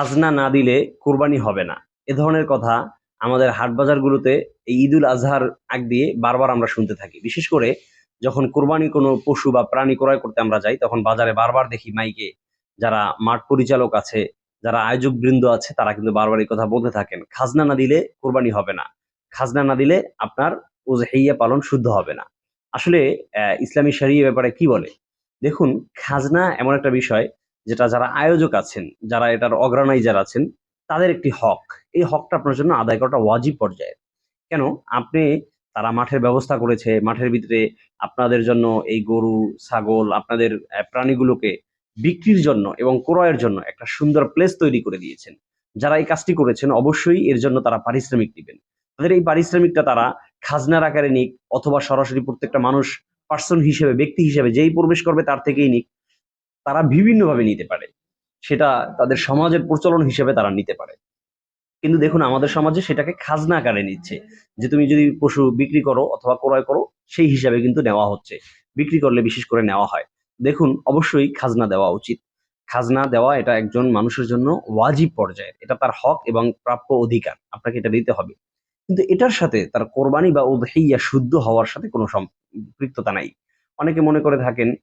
খাজনা না দিলে কোরবানি হবে না। এ ধরনের কথা আমাদের হাট বাজারগুলোতে এই ঈদুল আজহার আগ দিয়ে বারবার আমরা শুনতে থাকি। বিশেষ করে যখন কোরবানি কোনো পশু বা প্রাণী ক্রয় করতে আমরা যাই, তখন বাজারে বারবার দেখি মাইকে যারা মাঠ পরিচালক আছে, যারা আয়োজক বৃন্দ আছে, তারা কিন্তু বারবার এই কথা বলতে থাকেন। খাজনা না দিলে কোরবানি হবে না। খাজনা না দিলে আপনার উজহিয়া পালন শুদ্ধ হবে না। আসলে ইসলামী শরীয় ব্যাপারে কি বলে? দেখুন, খাজনা এমন একটা বিষয় যেটা যারা আয়োজক আছেন, যারা এটার অর্গানাইজার আছেন, তাদের একটি হক। এই হকটা আপনার জন্য আদায় করাটা ওয়াজিব পর্যায়ে। কেন? আপনি, তারা মাঠের ব্যবস্থা করেছে, মাঠের ভিতরে আপনাদের জন্য এই গরু, ছাগল, আপনাদের প্রাণীগুলোকে বিক্রির জন্য এবং ক্রয়ের জন্য একটা সুন্দর প্লেস তৈরি করে দিয়েছেন। যারা এই কাজটি করেছেন, অবশ্যই এর জন্য তারা পারিশ্রমিক দিবেন তাদের এই পারিশ্রমিকটা তারা খাজনার আকারে নিক, অথবা সরাসরি প্রত্যেকটা মানুষ পার্সন হিসেবে, ব্যক্তি হিসেবে যেই প্রবেশ করবে তার থেকেই নিক। তারা বিভিন্নভাবে নিতে পারে। সেটা তাদের সমাজের প্রচলন হিসেবে তারা নিতে পারে। কিন্তু দেখুন, আমাদের সমাজে সেটাকে খাজনা আকারে নিচ্ছে। যে তুমি যদি পশু বিক্রি করো অথবা ক্রয় করো, সেই হিসাবে কিন্তু নেওয়া হচ্ছে। বিক্রি করলে বিশেষ করে নেওয়া হয়। দেখুন, অবশ্যই খাজনা দেওয়া উচিত। খাজনা দেওয়া এটা একজন মানুষের জন্য ওয়াজিব পর্যায়ে। এটা তার হক এবং প্রাপ্য অধিকার। আপনাকে এটা দিতে হবে। কিন্তু এটার সাথে তার কোরবানি বা উদহিয়া শুদ্ধ হওয়ার সাথে কোনো সম্পৃক্ততা নাই। অনেকে মনে করে থাকেন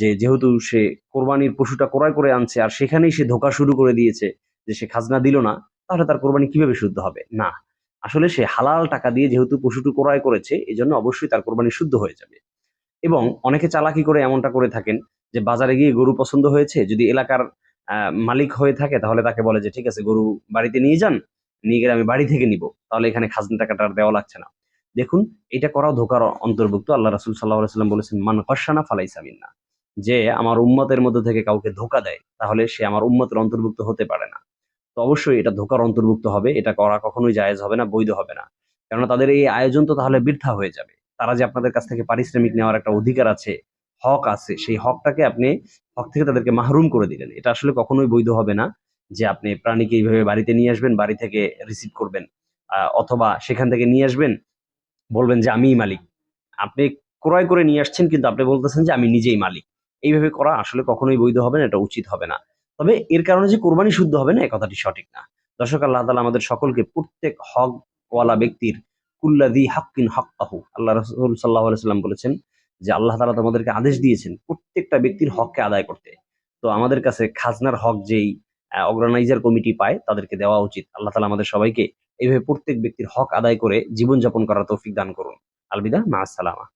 যে যেহেতু সে কোরবানির পশুটা ক্রয় করে আনছে আর সেখানেই সে ধোকা শুরু করে দিয়েছে যে সে খাজনা দিল না, তাহলে তার কোরবানি কীভাবে শুদ্ধ হবে? না, আসলে সে হালাল টাকা দিয়ে যেহেতু পশুটি ক্রয় করেছে এই জন্য অবশ্যই তার কোরবানি শুদ্ধ হয়ে যাবে। এবং অনেকে চালাকি করে এমনটা করে থাকেন যে বাজারে গিয়ে গরু পছন্দ হয়েছে, যদি এলাকার মালিক হয়ে থাকে তাহলে তাকে বলে যে, ঠিক আছে, গরু বাড়িতে নিয়ে যান, নিয়ে গেলে আমি বাড়ি থেকে নিব, তাহলে এখানে খাজনা টাকাটা আর দেওয়া লাগছে না। দেখুন, এটা করাও ধোকার অন্তর্ভুক্ত। আল্লাহ রাসুল সাল্লাহ সাল্লাম বলেছেন, মান কসানা ফালাইসামিন না যে আমার উম্মতের মধ্যে থেকে কাউকে ধোকা দেয়, তাহলে সে আমার উম্মতের অন্তর্ভুক্ত হতে পারে না। তো অবশ্যই এটা ধোকার অন্তর্ভুক্ত হবে, এটা করা কখনোই জায়েজ হবে না, বৈধ হবে না। কেননা তাদের এই আয়োজন তো তাহলে বৃদ্ধা হয়ে যাবে। তারা যে আপনাদের কাছ থেকে পারিশ্রমিক নেওয়ার একটা অধিকার আছে, হক আছে, সেই হকটাকে আপনি, হক থেকে তাদেরকে মাহরুম করে দিলেন। এটা আসলে কখনোই বৈধ হবে না যে আপনি প্রাণীকে এইভাবে বাড়িতে নিয়ে আসবেন, বাড়ি থেকে রিসিভ করবেন অথবা সেখান থেকে নিয়ে আসবেন, বলবেন যে আমিই মালিক। আপনি ক্রয় করে নিয়ে আসছেন, কিন্তু আপনি বলতেছেন যে আমি নিজেই মালিক। এইভাবে করা আসলে কখনোই বৈধ হবে না, এটা উচিত হবে না। তবে এর কারণে যে কোরবানি শুদ্ধ হবে না, এ কথাটি সঠিক না। দর্শক, আল্লাহ তালা আমাদের সকলকে প্রত্যেক হকওয়ালা ব্যক্তির কুল্লাদি হাক্কিন হাক্কাহু, আল্লাহ রসুল সাল্লাহ সাল্লাম বলেছেন যে আল্লাহ তালা তোমাদেরকে আদেশ দিয়েছেন প্রত্যেকটা ব্যক্তির হককে আদায় করতে। তো আমাদের কাছে খাজনার হক যেই অর্গানাইজার কমিটি পায়, তাদেরকে দেওয়া উচিত। আল্লাহ তালা আমাদের সবাইকে এইভাবে প্রত্যেক ব্যক্তির হক আদায় করে জীবনযাপন করার তৌফিক দান করুন। আলবিদা, মা আসসালামা।